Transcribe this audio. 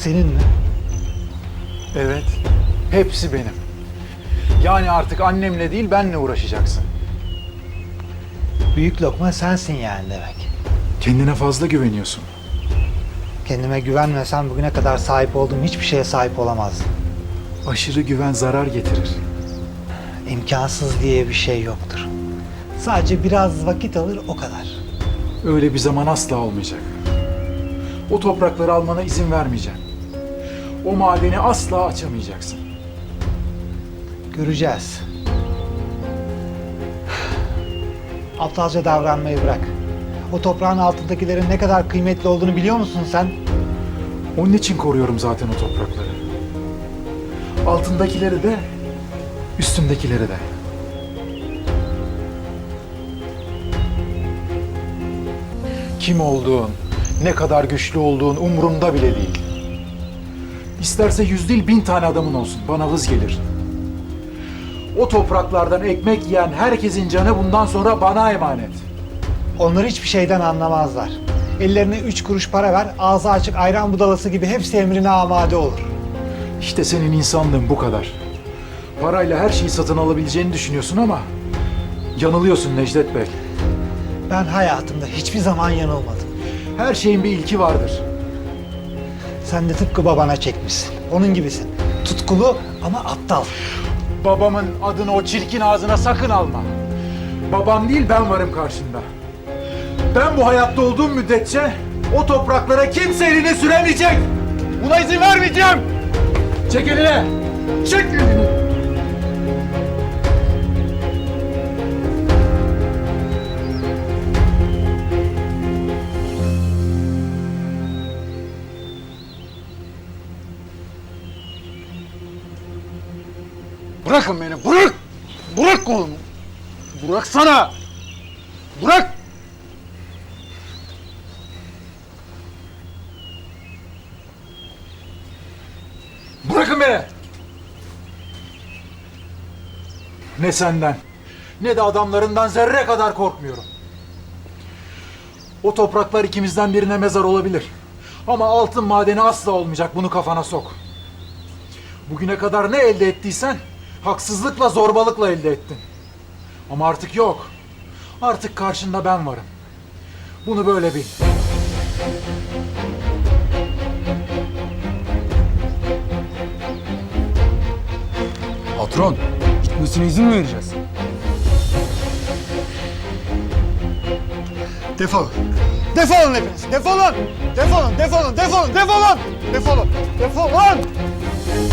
Senin mi? Evet. Hepsi benim. Yani artık annemle değil benle uğraşacaksın. Büyük lokma sensin yani demek. Kendine fazla güveniyorsun. Kendime güvenmesem bugüne kadar sahip olduğum hiçbir şeye sahip olamazdım. Aşırı güven zarar getirir. İmkansız diye bir şey yoktur. Sadece biraz vakit alır o kadar. Öyle bir zaman asla olmayacak. O toprakları almana izin vermeyeceğim. O madeni asla açamayacaksın. Göreceğiz. Aptalca davranmayı bırak. O toprağın altındakilerin ne kadar kıymetli olduğunu biliyor musun sen? Onun için koruyorum zaten o toprakları. Altındakileri de, üstümdekileri de. Kim olduğun, ne kadar güçlü olduğun umurumda bile değil. İsterse yüz değil bin tane adamın olsun, bana vız gelir. O topraklardan ekmek yiyen herkesin canı bundan sonra bana emanet. Onlar hiçbir şeyden anlamazlar. Ellerine üç kuruş para ver, ağzı açık ayran budalası gibi hepsi emrine amade olur. İşte senin insanlığın bu kadar. Parayla her şeyi satın alabileceğini düşünüyorsun ama yanılıyorsun Necdet Bey. Ben hayatımda hiçbir zaman yanılmadım. Her şeyin bir ilki vardır. Sen de tıpkı babana çekmişsin. Onun gibisin. Tutkulu ama aptal. Babamın adını o çirkin ağzına sakın alma. Babam değil ben varım karşında. Ben bu hayatta olduğum müddetçe o topraklara kimse elini süremeyecek. Buna izin vermeyeceğim. Çek elini. Çek elini. Bırakın beni, bırak! Bırak kolumu! Bıraksana! Bırak! Bırakın beni. Ne senden ne de adamlarından zerre kadar korkmuyorum. O topraklar ikimizden birine mezar olabilir. Ama altın madeni asla olmayacak bunu kafana sok. Bugüne kadar ne elde ettiysen haksızlıkla zorbalıkla elde ettin. Ama artık yok. Artık karşında ben varım. Bunu böyle bil. Patron, gitmesine izin mi vereceğiz? Defolun. Defolun hepiniz. Defolun. Defolun, defolun, defolun, defolun. Defolun, defolun.